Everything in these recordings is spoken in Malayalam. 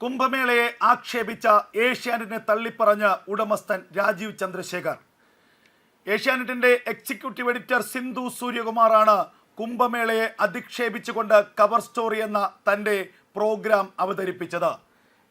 കുംഭമേളയെ ആക്ഷേപിച്ച ഏഷ്യാനെറ്റിനെ തള്ളിപ്പറഞ്ഞ ഉടമസ്ഥൻ രാജീവ് ചന്ദ്രശേഖർ. ഏഷ്യാനെറ്റിന്റെ എക്സിക്യൂട്ടീവ് എഡിറ്റർ സിന്ധു സൂര്യകുമാറാണ് കുംഭമേളയെ അധിക്ഷേപിച്ചുകൊണ്ട് കവർ സ്റ്റോറി എന്ന തന്റെ പ്രോഗ്രാം അവതരിപ്പിച്ചത്.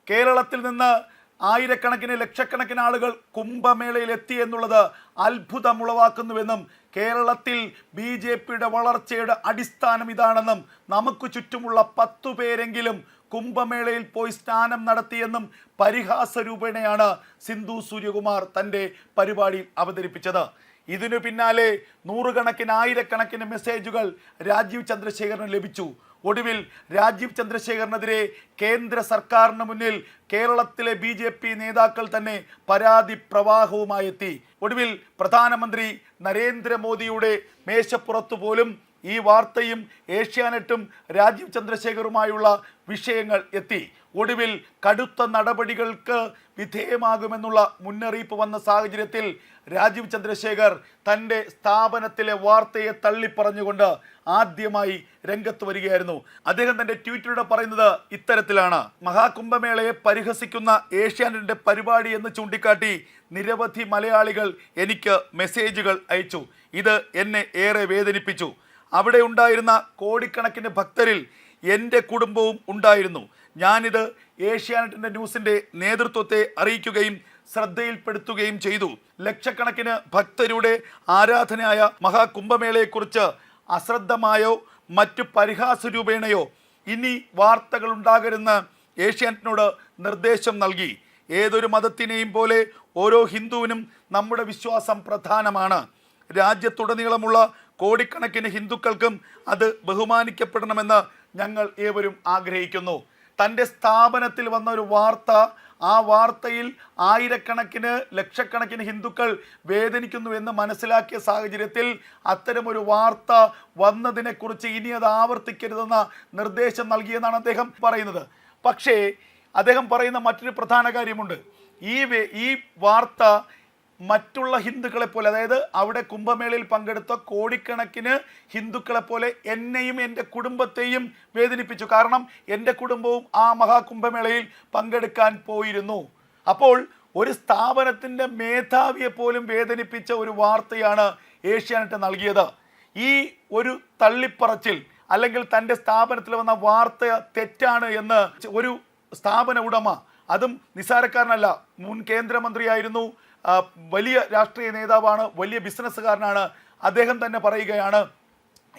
കേരളത്തിൽ നിന്ന് ആയിരക്കണക്കിന് ലക്ഷക്കണക്കിന് ആളുകൾ കുംഭമേളയിൽ എത്തി എന്നുള്ളത് അത്ഭുതമുളവാക്കുന്നുവെന്നും കേരളത്തിൽ ബി ജെ പിയുടെ വളർച്ചയുടെ അടിസ്ഥാനം ഇതാണെന്നും നമുക്ക് ചുറ്റുമുള്ള പത്തു പേരെങ്കിലും കുംഭമേളയിൽ പോയി സ്നാനം നടത്തിയെന്നും പരിഹാസ രൂപേണയാണ് സിന്ധു സൂര്യകുമാർ തന്റെ പരിപാടിയിൽ അവതരിപ്പിച്ചത്. ഇതിനു പിന്നാലെ നൂറുകണക്കിന് ആയിരക്കണക്കിന് മെസ്സേജുകൾ രാജീവ് ചന്ദ്രശേഖരന് ലഭിച്ചു. ഒടുവിൽ രാജീവ് ചന്ദ്രശേഖരനെതിരെ കേന്ദ്ര സർക്കാരിന് മുന്നിൽ കേരളത്തിലെ ബി ജെ പി നേതാക്കൾ തന്നെ പരാതി പ്രവാഹവുമായി എത്തി ഒടുവിൽ പ്രധാനമന്ത്രി നരേന്ദ്രമോദിയുടെ മേശപ്പുറത്തു പോലും ഈ വാർത്തയും ഏഷ്യാനെറ്റും രാജീവ് ചന്ദ്രശേഖറുമായുള്ള വിഷയങ്ങൾ എത്തി. ഒടുവിൽ കടുത്ത നടപടികൾക്ക് വിധേയമാകുമെന്നുള്ള മുന്നറിയിപ്പ് വന്ന സാഹചര്യത്തിൽ രാജീവ് ചന്ദ്രശേഖർ തന്റെ സ്ഥാപനത്തിലെ വാർത്തയെ തള്ളിപ്പറഞ്ഞുകൊണ്ട് ആദ്യമായി രംഗത്ത് വരികയായിരുന്നു. അദ്ദേഹം തന്റെ ട്വീറ്റിലൂടെ പറയുന്നത് ഇത്തരത്തിലാണ്. മഹാകുംഭമേളയെ പരിഹസിക്കുന്ന ഏഷ്യാനെറ്റിന്റെ പരിപാടി എന്ന് ചൂണ്ടിക്കാട്ടി നിരവധി മലയാളികൾ എനിക്ക് മെസ്സേജുകൾ അയച്ചു. ഇത് എന്നെ ഏറെ വേദനിപ്പിച്ചു. അവിടെ ഉണ്ടായിരുന്ന കോടിക്കണക്കിന് ഭക്തരിൽ എന്റെ കുടുംബവും ഉണ്ടായിരുന്നു. ഞാനിത് ഏഷ്യാനെറ്റിന്റെ ന്യൂസിന്റെ നേതൃത്വത്തെ അറിയിക്കുകയും ശ്രദ്ധയിൽപ്പെടുത്തുകയും ചെയ്തു. ലക്ഷക്കണക്കിന് ഭക്തരുടെ ആരാധനയായ മഹാകുംഭമേളയെക്കുറിച്ച് അശ്രദ്ധമായോ മറ്റു പരിഹാസ രൂപേണയോ ഇനി വാർത്തകൾ ഉണ്ടാകരുതെന്ന് ഏഷ്യാനെറ്റിനോട് നിർദ്ദേശം നൽകി. ഏതൊരു മതത്തിനെയും പോലെ ഓരോ ഹിന്ദുവിനും നമ്മുടെ വിശ്വാസം പ്രധാനമാണ്. രാജ്യത്തുടനീളമുള്ള കോടിക്കണക്കിന് ഹിന്ദുക്കൾക്കും അത് ബഹുമാനിക്കപ്പെടണമെന്ന് ഞങ്ങൾ ഏവരും ആഗ്രഹിക്കുന്നു. തന്റെ സ്ഥാപനത്തിൽ വന്ന ഒരു വാർത്ത ആ വാർത്തയിൽ ആയിരക്കണക്കിന് ലക്ഷക്കണക്കിന് ഹിന്ദുക്കൾ വേദനിക്കുന്നു എന്ന് മനസ്സിലാക്കിയ സാഹചര്യത്തിൽ അത്തരമൊരു വാർത്ത വന്നതിനെക്കുറിച്ച് ഇനി അത് ആവർത്തിക്കരുതെന്ന നിർദ്ദേശം നൽകിയെന്നാണ് അദ്ദേഹം പറയുന്നത്. പക്ഷേ അദ്ദേഹം പറയുന്ന മറ്റൊരു പ്രധാന കാര്യമുണ്ട്. ഈ ഈ വാർത്ത മറ്റുള്ള ഹിന്ദുക്കളെ പോലെ അതായത് അവിടെ കുംഭമേളയിൽ പങ്കെടുത്ത കോടിക്കണക്കിന് ഹിന്ദുക്കളെ പോലെ എന്നെയും എന്റെ കുടുംബത്തെയും വേദനിപ്പിച്ചു. കാരണം എന്റെ കുടുംബവും ആ മഹാകുംഭമേളയിൽ പങ്കെടുക്കാൻ പോയിരുന്നു. അപ്പോൾ ഒരു സ്ഥാപനത്തിന്റെ മേധാവിയെ പോലും വേദനിപ്പിച്ച ഒരു വാർത്തയാണ് ഏഷ്യാനെറ്റ് നൽകിയത്. ഈ ഒരു തള്ളിപ്പറച്ചിൽ അല്ലെങ്കിൽ തന്റെ സ്ഥാപനത്തിൽ വന്ന വാർത്ത തെറ്റാണ് എന്ന് ഒരു സ്ഥാപന ഉടമ അതും നിസാരക്കാരനല്ല മുൻ കേന്ദ്രമന്ത്രിയായിരുന്നു വലിയ രാഷ്ട്രീയ നേതാവാണ് വലിയ ബിസിനസ്സുകാരനാണ്. അദ്ദേഹം തന്നെ പറയുകയാണ്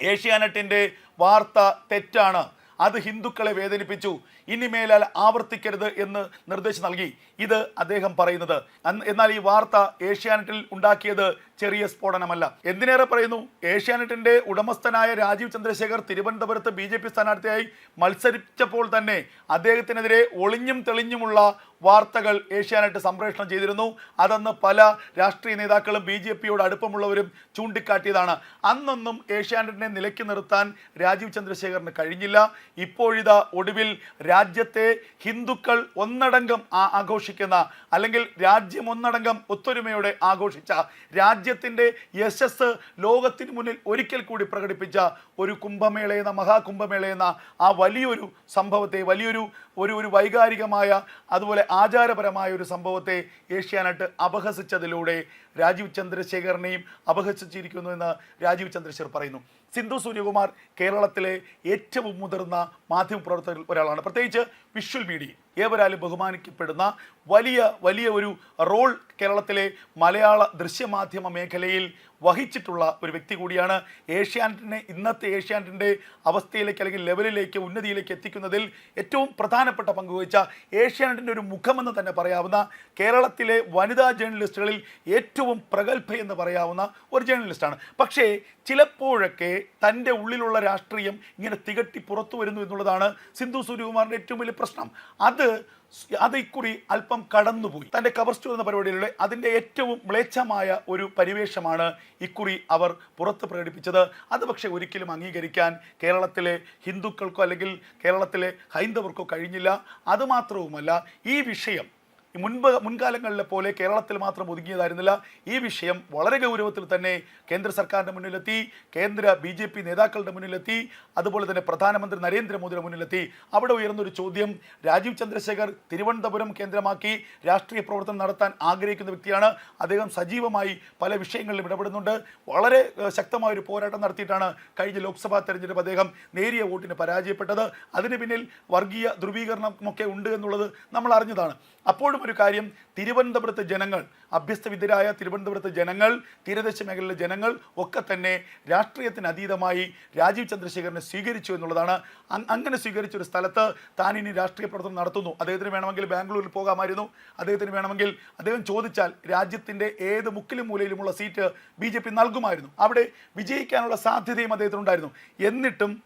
ഏഷ്യാനെറ്റിന്റെ വാർത്ത തെറ്റാണ്. അത് ഹിന്ദുക്കളെ വേദനിപ്പിച്ചു. ഇനി മേലാൽ ആവർത്തിക്കരുത് എന്ന് നിർദ്ദേശം നൽകി. ഇത് അദ്ദേഹം പറയുന്നത്. എന്നാൽ ഈ വാർത്ത ഏഷ്യാനെറ്റിൽ ഉണ്ടാക്കിയത് ചെറിയ സ്ഫോടനമല്ല. എന്തിനേറെ പറയുന്നു? ഏഷ്യാനെറ്റിന്റെ ഉടമസ്ഥനായ രാജീവ് ചന്ദ്രശേഖർ തിരുവനന്തപുരത്ത് ബി ജെ പി സ്ഥാനാർത്ഥിയായി മത്സരിച്ചപ്പോൾ തന്നെ അദ്ദേഹത്തിനെതിരെ ഒളിഞ്ഞും തെളിഞ്ഞുമുള്ള വാർത്തകൾ ഏഷ്യാനെറ്റ് സംപ്രേഷണം ചെയ്തിരുന്നു. അതെന്ന് പല രാഷ്ട്രീയ നേതാക്കളും ബി ജെ പിയോട് അടുപ്പമുള്ളവരും ചൂണ്ടിക്കാട്ടിയതാണ്. അന്നൊന്നും ഏഷ്യാനെറ്റിനെ നിലയ്ക്ക് നിർത്താൻ രാജീവ് ചന്ദ്രശേഖറിന് കഴിഞ്ഞില്ല. ഇപ്പോഴിതാ ഒടുവിൽ രാജ്യത്തെ ഹിന്ദുക്കൾ ഒന്നടങ്കം ആഘോഷിക്കുന്ന അല്ലെങ്കിൽ രാജ്യം ഒന്നടങ്കം ഒത്തൊരുമയോടെ ആഘോഷിച്ച രാജ്യത്തിന്റെ യശസ് ലോകത്തിന് മുന്നിൽ ഒരിക്കൽ കൂടി പ്രകടിപ്പിച്ച ഒരു കുംഭമേള എന്ന മഹാകുംഭമേള എന്ന ആ വലിയൊരു സംഭവത്തെ വലിയൊരു ഒരു ഒരു വൈകാരികമായ അതുപോലെ ആചാരപരമായ ഒരു സംഭവത്തെ ഏഷ്യാനെറ്റ് അപഹസിച്ചതിലൂടെ രാജീവ് ചന്ദ്രശേഖരനെയും അപഹസിച്ചിരിക്കുന്നു എന്ന് രാജീവ് ചന്ദ്രശേഖർ പറയുന്നു. സിന്ധു സൂര്യകുമാർ കേരളത്തിലെ ഏറ്റവും മുതിർന്ന മാധ്യമപ്രവർത്തകരിൽ ഒരാളാണ്. പ്രത്യേകിച്ച് വിഷ്വൽ മീഡിയ ഏവരാലും ബഹുമാനിക്കപ്പെടുന്ന വലിയ വലിയ ഒരു റോൾ കേരളത്തിലെ മലയാള ദൃശ്യമാധ്യമ മേഖലയിൽ വഹിച്ചിട്ടുള്ള ഒരു വ്യക്തി കൂടിയാണ് ഏഷ്യാനെറ്റിനെ ഇന്നത്തെ ഏഷ്യാനെറ്റിന്റെ അവസ്ഥയിലേക്ക് അല്ലെങ്കിൽ ലെവലിലേക്ക് ഉന്നതിയിലേക്ക് എത്തിക്കുന്നതിൽ ഏറ്റവും പ്രധാനപ്പെട്ട പങ്കുവഹിച്ച ഏഷ്യാനെറ്റിന്റെ ഒരു മുഖമെന്ന് തന്നെ പറയാവുന്ന കേരളത്തിലെ വനിതാ ജേർണലിസ്റ്റുകളിൽ ഏറ്റവും പ്രഗത്ഭയെന്ന് പറയാവുന്ന ഒരു ജേർണലിസ്റ്റാണ് പക്ഷേ ചിലപ്പോഴൊക്കെ തന്റെ ഉള്ളിലുള്ള രാഷ്ട്രീയം ഇങ്ങനെ തികട്ടി പുറത്തു വരുന്നു എന്നുള്ളതാണ് സിന്ധു സൂര്യകുമാറിന്റെ ഏറ്റവും വലിയ പ്രശ്നം. അത് അത് ഇക്കുറി അല്പം കടന്നുപോയി. തന്റെ കവർ സ്റ്റോർ എന്ന പരിപാടിയിലൂടെ അതിന്റെ ഏറ്റവും മ്ലേച്ഛമായ ഒരു പരിവേഷമാണ് ഇക്കുറി അവർ പുറത്ത് പ്രകടിപ്പിച്ചത്. അത് പക്ഷേ ഒരിക്കലും അംഗീകരിക്കാൻ കേരളത്തിലെ ഹിന്ദുക്കൾക്കോ അല്ലെങ്കിൽ കേരളത്തിലെ ഹൈന്ദവർക്കോ കഴിഞ്ഞില്ല. അതുമാത്രവുമല്ല ഈ വിഷയം മുൻപ് മുൻകാലങ്ങളിലെ പോലെ കേരളത്തിൽ മാത്രം ഒതുങ്ങിയതായിരുന്നില്ല. ഈ വിഷയം വളരെ ഗൗരവത്തിൽ തന്നെ കേന്ദ്ര സർക്കാരിന്റെ മുന്നിലെത്തി കേന്ദ്ര ബി ജെ പി നേതാക്കളുടെ മുന്നിലെത്തി അതുപോലെ തന്നെ പ്രധാനമന്ത്രി നരേന്ദ്രമോദിയുടെ മുന്നിലെത്തി. അവിടെ ഉയർന്നൊരു ചോദ്യം രാജീവ് ചന്ദ്രശേഖർ തിരുവനന്തപുരം കേന്ദ്രമാക്കി രാഷ്ട്രീയ പ്രവർത്തനം നടത്താൻ ആഗ്രഹിക്കുന്ന വ്യക്തിയാണ്. അദ്ദേഹം സജീവമായി പല വിഷയങ്ങളിലും ഇടപെടുന്നുണ്ട്. വളരെ ശക്തമായ ഒരു പോരാട്ടം നടത്തിയിട്ടാണ് കഴിഞ്ഞ ലോക്സഭാ തെരഞ്ഞെടുപ്പ് അദ്ദേഹം നേരിയ വോട്ടിന് പരാജയപ്പെട്ടത്. അതിന് പിന്നിൽ വർഗീയ ധ്രുവീകരണമൊക്കെ ഉണ്ട് എന്നുള്ളത് നമ്മൾ അറിഞ്ഞതാണ്. അപ്പോഴും ഒരു കാര്യം തിരുവനന്തപുരത്തെ ജനങ്ങൾ അഭ്യസ്തവിദ്യരായ തിരുവനന്തപുരത്തെ ജനങ്ങൾ തീരദേശ മേഖലയിലെ ജനങ്ങൾ ഒക്കെ തന്നെ രാഷ്ട്രീയത്തിന് അതീതമായി രാജീവ് ചന്ദ്രശേഖരനെ സ്വീകരിച്ചു എന്നുള്ളതാണ്. അങ്ങനെ സ്വീകരിച്ച ഒരു സ്ഥലത്ത് താൻ ഇനി രാഷ്ട്രീയ പ്രവർത്തനം നടത്തുന്നു. അദ്ദേഹത്തിന് വേണമെങ്കിൽ ബാംഗ്ലൂരിൽ പോകാമായിരുന്നു. അദ്ദേഹത്തിന് വേണമെങ്കിൽ അദ്ദേഹം ചോദിച്ചാൽ രാജ്യത്തിന്റെ ഏത് മുക്കിലും മൂലയിലുമുള്ള സീറ്റ് ബി ജെ പി നൽകുമായിരുന്നു. അവിടെ വിജയിക്കാനുള്ള സാധ്യതയും അദ്ദേഹത്തിനുണ്ടായിരുന്നു. എന്നിട്ടും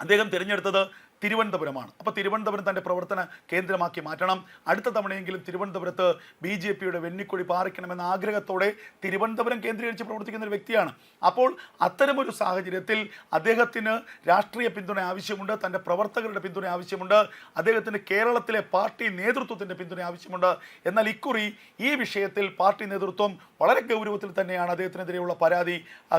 അദ്ദേഹം തിരഞ്ഞെടുത്തത് തിരുവനന്തപുരമാണ്. അപ്പോൾ തിരുവനന്തപുരം തന്റെ പ്രവർത്തന കേന്ദ്രമാക്കി മാറ്റണം. അടുത്ത തവണയെങ്കിലും തിരുവനന്തപുരത്ത് ബി ജെ പിയുടെ വെന്നിക്കൊടി പാറിക്കണമെന്ന ആഗ്രഹത്തോടെ തിരുവനന്തപുരം കേന്ദ്രീകരിച്ച് പ്രവർത്തിക്കുന്ന ഒരു വ്യക്തിയാണ്. അപ്പോൾ അത്തരമൊരു സാഹചര്യത്തിൽ അദ്ദേഹത്തിന് രാഷ്ട്രീയ പിന്തുണ ആവശ്യമുണ്ട് തന്റെ പ്രവർത്തകരുടെ പിന്തുണ ആവശ്യമുണ്ട് അദ്ദേഹത്തിന് കേരളത്തിലെ പാർട്ടി നേതൃത്വത്തിന്റെ പിന്തുണ ആവശ്യമുണ്ട്. എന്നാൽ ഇക്കുറി ഈ വിഷയത്തിൽ പാർട്ടി നേതൃത്വം വളരെ ഗൗരവത്തിൽ തന്നെയാണ് അദ്ദേഹത്തിനെതിരെയുള്ള പരാതി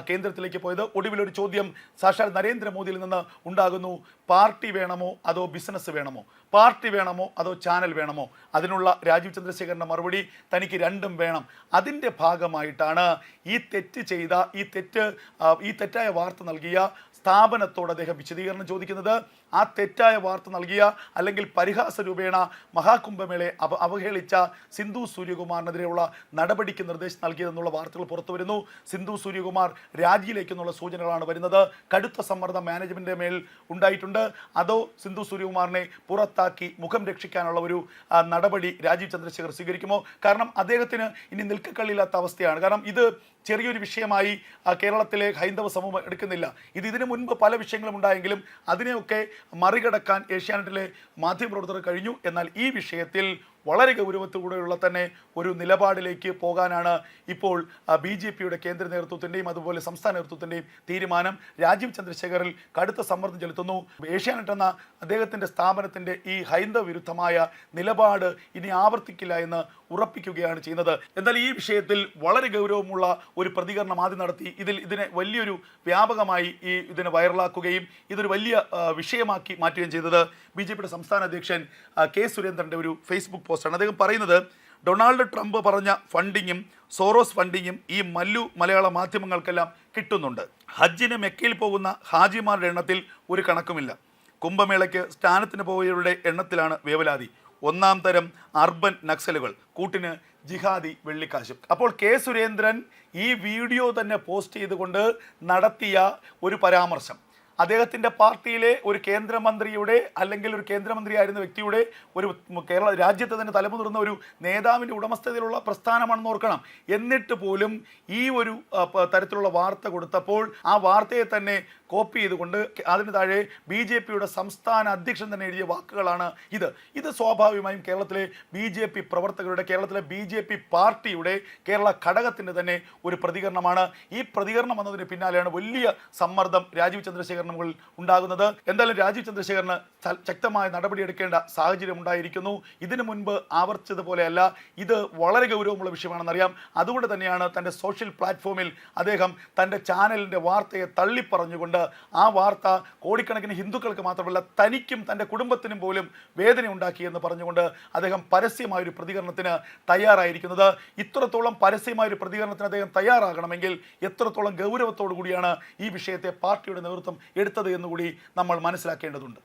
കേന്ദ്രത്തിലേക്ക് പോയത്. ഒടുവിലൊരു ചോദ്യം സാക്ഷാൽ നരേന്ദ്രമോദിയിൽ നിന്ന് ഉണ്ടാകുന്നു. പാർട്ടി വേണമോ അതോ ബിസിനസ് വേണമോ? പാർട്ടി വേണമോ അതോ ചാനൽ വേണമോ? അതിനുള്ള രാജീവ് ചന്ദ്രശേഖരന്റെ മറുപടി തനിക്ക് രണ്ടും വേണം. അതിന്റെ ഭാഗമായിട്ടാണ് ഈ തെറ്റ് ചെയ്ത ഈ തെറ്റ് ഈ തെറ്റായ വാർത്ത നൽകിയ സ്ഥാപനത്തോട് അദ്ദേഹം വിശദീകരണം ചോദിക്കുന്നത്. ആ തെറ്റായ വാർത്ത നൽകിയ അല്ലെങ്കിൽ പരിഹാസ രൂപേണ മഹാകുംഭമേളയെ അവ അവഹേളിച്ച സിന്ധു സൂര്യകുമാറിനെതിരെയുള്ള നടപടിക്ക് നിർദ്ദേശം നൽകിയതെന്നുള്ള വാർത്തകൾ പുറത്തു വരുന്നു. സിന്ധു സൂര്യകുമാർ രാജിയിലേക്കെന്നുള്ള സൂചനകളാണ് വരുന്നത്. കടുത്ത സമ്മർദ്ദം മാനേജ്മെന്റിന്റെ മേൽ ഉണ്ടായിട്ടുണ്ട്. അതോ സിന്ധു സൂര്യകുമാറിനെ പുറത്താക്കി മുഖം രക്ഷിക്കാനുള്ള ഒരു നടപടി രാജീവ് ചന്ദ്രശേഖർ സ്വീകരിക്കുമോ? കാരണം അദ്ദേഹത്തിന് ഇനി നിൽക്കക്കള്ളില്ലാത്ത അവസ്ഥയാണ്. കാരണം ഇത് ചെറിയൊരു വിഷയമായി കേരളത്തിലെ ഹൈന്ദവ സമൂഹം എടുക്കുന്നില്ല. ഇത് ഇതിനു മുൻപ് പല വിഷയങ്ങളും ഉണ്ടായെങ്കിലും അതിനെയൊക്കെ മറികടക്കാൻ ഏഷ്യാനെറ്റിലെ മാധ്യമപ്രവർത്തകർ കഴിഞ്ഞു. എന്നാൽ ഈ വിഷയത്തിൽ വളരെ ഗൗരവത്തോടെയുള്ള തന്നെ ഒരു നിലപാടിലേക്ക് പോകാനാണ് ഇപ്പോൾ ബി ജെ പിയുടെ കേന്ദ്ര നേതൃത്വത്തിന്റെയും അതുപോലെ സംസ്ഥാന നേതൃത്വത്തിന്റെയും തീരുമാനം. രാജീവ് ചന്ദ്രശേഖറിൽ കടുത്ത സമ്മർദ്ദം ചെലുത്തുന്നു. ഏഷ്യാനെറ്റ് എന്ന അദ്ദേഹത്തിന്റെ സ്ഥാപനത്തിന്റെ ഈ ഹൈന്ദവ വിരുദ്ധമായ നിലപാട് ഇനി ആവർത്തിക്കില്ല എന്ന് ഉറപ്പിക്കുകയാണ് ചെയ്യുന്നത്. എന്നാൽ ഈ വിഷയത്തിൽ വളരെ ഗൗരവമുള്ള ഒരു പ്രതികരണം ആദ്യം നടത്തി. ഇതിൽ ഇതിനെ വലിയൊരു വ്യാപകമായി ഈ ഇതിനെ വൈറലാക്കുകയും ഇതൊരു വലിയ വിഷയമാക്കി മാറ്റുകയും ചെയ്തത് ബി സംസ്ഥാന അധ്യക്ഷൻ കെ സുരേന്ദ്രന്റെ ഒരു ഫേസ്ബുക്ക് പോസ്റ്റാണ്. അദ്ദേഹം പറയുന്നത് ഡൊണാൾഡ് ട്രംപ് പറഞ്ഞ ഫണ്ടിങ്ങും സോറോസ് ഫണ്ടിങ്ങും ഈ മല്ലു മലയാള മാധ്യമങ്ങൾക്കെല്ലാം കിട്ടുന്നുണ്ട്. ഹജ്ജിന് മെക്കയിൽ പോകുന്ന ഹാജിമാരുടെ എണ്ണത്തിൽ ഒരു കണക്കുമില്ല. കുംഭമേളയ്ക്ക് സ്ഥാനത്തിന് പോയവരുടെ എണ്ണത്തിലാണ് വേവലാതി. ഒന്നാം തരം അർബൻ നക്സലുകൾ കൂട്ടിന് ജിഹാദി വെള്ളിക്കാശും. അപ്പോൾ കെ സുരേന്ദ്രൻ ഈ വീഡിയോ തന്നെ പോസ്റ്റ് ചെയ്തുകൊണ്ട് നടത്തിയ ഒരു പരാമർശം. അദ്ദേഹത്തിന്റെ പാർട്ടിയിലെ ഒരു കേന്ദ്രമന്ത്രിയുടെ അല്ലെങ്കിൽ ഒരു കേന്ദ്രമന്ത്രിയായിരുന്ന വ്യക്തിയുടെ ഒരു കേരള രാജ്യത്തെ തന്നെ തലമുതിർന്ന ഒരു നേതാവിന്റെ ഉടമസ്ഥതയിലുള്ള പ്രസ്ഥാനമാണെന്ന് ഓർക്കണം. എന്നിട്ട് പോലും ഈ ഒരു തരത്തിലുള്ള വാർത്ത കൊടുത്തപ്പോൾ ആ വാർത്തയെ തന്നെ കോപ്പി ചെയ്തുകൊണ്ട് അതിന് താഴെ ബി ജെ പിയുടെ സംസ്ഥാന അധ്യക്ഷൻ തന്നെ എഴുതിയ വാക്കുകളാണ് ഇത്. ഇത് സ്വാഭാവികമായും കേരളത്തിലെ ബി ജെ പി പ്രവർത്തകരുടെ കേരളത്തിലെ ബി ജെ പി പാർട്ടിയുടെ കേരള ഘടകത്തിന്റെ തന്നെ ഒരു പ്രതികരണമാണ്. ഈ പ്രതികരണം വന്നതിന് പിന്നാലെയാണ് വലിയ സമ്മർദ്ദം രാജീവ് ചന്ദ്രശേഖരന് മുകളിൽ ഉണ്ടാകുന്നത്. എന്തായാലും രാജീവ് ചന്ദ്രശേഖരന് ശക്തമായ നടപടിയെടുക്കേണ്ട സാഹചര്യം ഉണ്ടായിരിക്കുന്നു. ഇതിനു മുൻപ് ആവർത്തിച്ചതുപോലെയല്ല ഇത് വളരെ ഗൗരവമുള്ള വിഷയമാണെന്നറിയാം. അതുകൊണ്ട് തന്നെയാണ് തന്റെ സോഷ്യൽ പ്ലാറ്റ്ഫോമിൽ അദ്ദേഹം തന്റെ ചാനലിന്റെ വാർത്തയെ തള്ളിപ്പറഞ്ഞുകൊണ്ട് ആ വാർത്ത കോടിക്കണക്കിന് ഹിന്ദുക്കൾക്ക് മാത്രമല്ല തനിക്കും തന്റെ കുടുംബത്തിനും പോലും വേദന ഉണ്ടാക്കിയെന്ന് പറഞ്ഞുകൊണ്ട് അദ്ദേഹം പരസ്യമായൊരു പ്രതികരണത്തിന് തയ്യാറായിരിക്കുന്നത്. ഇത്രത്തോളം പരസ്യമായൊരു പ്രതികരണത്തിന് അദ്ദേഹം തയ്യാറാകണമെങ്കിൽ എത്രത്തോളം ഗൗരവത്തോടു കൂടിയാണ് ഈ വിഷയത്തെ പാർട്ടിയുടെ നേതൃത്വം എടുത്തത് എന്നുകൂടി നമ്മൾ മനസ്സിലാക്കേണ്ടതുണ്ട്.